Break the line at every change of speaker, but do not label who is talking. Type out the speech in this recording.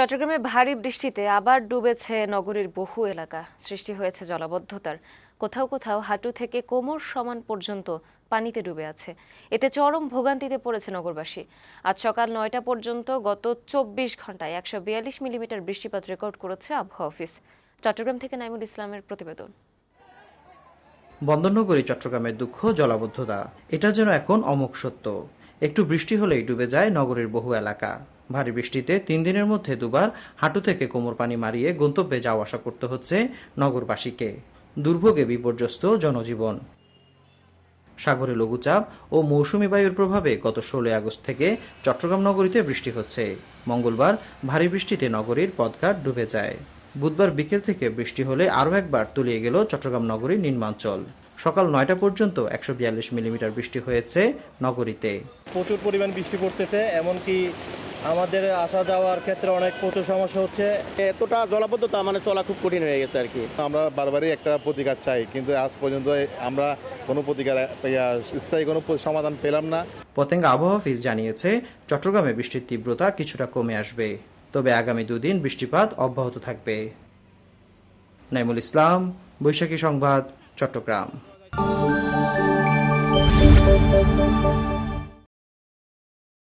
চট্টগ্রামে ভারী বৃষ্টিতে আবার ডুবেছে নগরীর বহু এলাকা। সৃষ্টি হয়েছে জলাবদ্ধতার। কোথাও কোথাও হাঁটু থেকে কোমর সমান পর্যন্ত পানিতে ডুবে আছে। এতে চরম ভোগান্তিতে পড়েছে নগরবাসী। আজ সকাল নয়টা পর্যন্ত গত চব্বিশ ঘন্টায় একশো বিয়াল্লিশ মিলিমিটার বৃষ্টিপাত রেকর্ড করেছে আবহাওয়া অফিস। চট্টগ্রাম থেকে নাইমুল ইসলামের প্রতিবেদন।
বন্দরনগরী, চট্টগ্রামের দুঃখ, জলাবদ্ধতা, এটা যেন এখন অমোঘ সত্য। একটু বৃষ্টি হলেই ডুবে যায় নগরীর বহু এলাকা। ভারী বৃষ্টিতে তিন দিনের মধ্যে দুবার হাঁটু থেকে কোমর পানি মারিয়ে গন্তব্যে যাওয়া আসা করতে হচ্ছে নগরবাসীকে। দুর্ভোগে বিপর্যস্ত জনজীবন। সাগরে লঘুচাপ ও মৌসুমি বায়ুর প্রভাবে গত ষোলোই আগস্ট থেকে চট্টগ্রাম নগরীতে বৃষ্টি হচ্ছে। মঙ্গলবার ভারী বৃষ্টিতে নগরীর পথঘাট ডুবে যায়। বুধবার বিকেল থেকে বৃষ্টি হলে আরও একবার তলিয়ে গেল চট্টগ্রাম নগরীর নিম্নাঞ্চল। সকাল নয়টা পর্যন্ত একশো বিয়াল্লিশ মিলিমিটার বৃষ্টি হয়েছে নগরীতে।
প্রচুর পরিমাণ বৃষ্টি পড়তেছে, এমনকি আমাদের আসা যাওয়ার ক্ষেত্রে অনেক প্রচুর সমস্যা হচ্ছে।
এতটা জলাবদ্ধতা মানে চলা খুব কঠিন হয়ে গেছে আর কি।
আমরা বারবারই একটা প্রতিকার চাই কিন্তু আজ পর্যন্ত আমরা কোনো প্রতিকার স্থায়ী কোনো সমাধান পেলাম না।
পতেঙ্গা আবহাওয়া অফিস জানিয়েছে চট্টগ্রামে বৃষ্টির তীব্রতা কিছুটা কমে আসবে তবে আগামী দুদিন বৃষ্টিপাত অব্যাহত থাকবে। নাইমুল ইসলাম বৈশাখী সংবাদ চট্টগ্রাম।